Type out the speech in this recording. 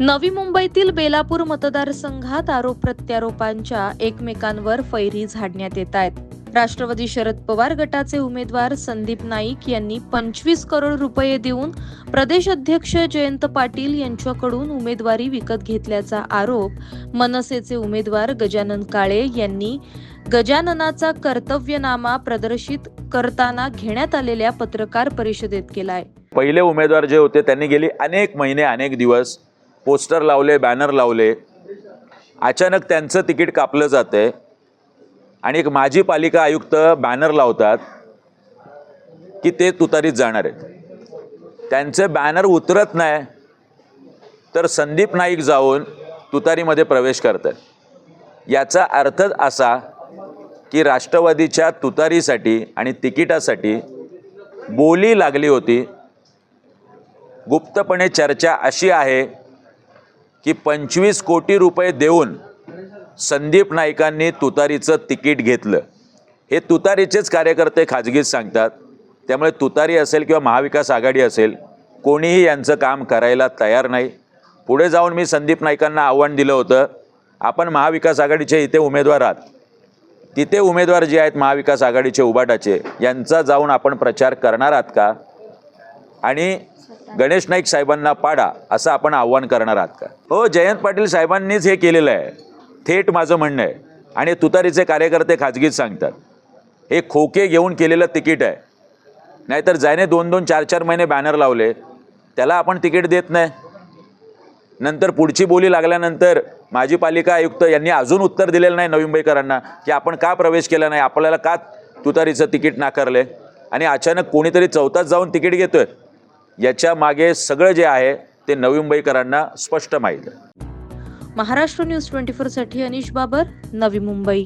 नवी मुंबईतील बेलापूर मतदारसंघात आरोप प्रत्यारोपांच्या एकमेकांवर फैरी झाडण्यात येत आहेत. राष्ट्रवादी शरद पवार गटाचे उमेदवार संदीप नाईक यांनी पंचवीस करोड रुपये देऊन प्रदेश अध्यक्ष जयंत पाटील यांच्याकडून उमेदवारी विकत घेतल्याचा आरोप मनसेचे उमेदवार गजानन काळे यांनी गजाननाचा कर्तव्यनामा प्रदर्शित करताना घेण्यात आलेल्या पत्रकार परिषदेत केलाय. पहिले उमेदवार जे होते त्यांनी गेली अनेक महिने अनेक दिवस पोस्टर लावले बॅनर लावले. अचानक त्यांचं तिकीट कापलं जातंय. आणि एक माजी पालिका आयुक्त बॅनर लावतात की ते तुतारीत जाणार आहेत. त्यांचे बॅनर उतरत नाही तर संदीप नाईक जाऊन तुतारीमध्ये प्रवेश करतात. याचा अर्थ असा की राष्ट्रवादीच्या तुतारीसाठी आणि तिकिटासाठी बोली लागली होती. गुप्तपणे चर्चा अशी आहे की पंचवीस कोटी रुपये देऊन संदीप नाईकांनी तुतारीचं तिकीट घेतलं. हे तुतारीचेच कार्यकर्ते खाजगीत सांगतात. त्यामुळे तुतारी असेल किंवा महाविकास आघाडी असेल कोणीही यांचं काम करायला तयार नाही. पुढे जाऊन मी संदीप नाईकांना आव्हान दिलं होतं. आपण महाविकास आघाडीचे इथे उमेदवार आहात. तिथे उमेदवार जे आहेत महाविकास आघाडीचे उबाटाचे यांचा जाऊन आपण प्रचार करणार आहात का? आणि गणेश नाईक साहेबांना पाडा असं आपण आव्हान करणार आहात का? हो जयंत पाटील साहेबांनीच हे केलेलं आहे. थेट माझं म्हणणं आहे. आणि तुतारीचे कार्यकर्ते खाजगीत सांगतात. हे खोके घेऊन केलेलं तिकीट आहे. नाहीतर जायने दोन दोन चार चार महिने बॅनर लावले. त्याला आपण तिकीट देत नाही. नंतर पुढची बोली लागल्यानंतर माजी पालिका आयुक्त यांनी अजून उत्तर दिलेलं नाही नवी मुंबईकरांना की आपण का प्रवेश केला नाही? आपल्याला का तुतारीचं तिकीट नाकारले? आणि अचानक कोणीतरी चौथाच जाऊन तिकीट घेतोय? याच्या मागे सगळं जे आहे ते नवी मुंबईकरांना स्पष्ट माहीत महाराष्ट्र न्यूज ट्वेंटी साठी अनिश बाबर नवी मुंबई.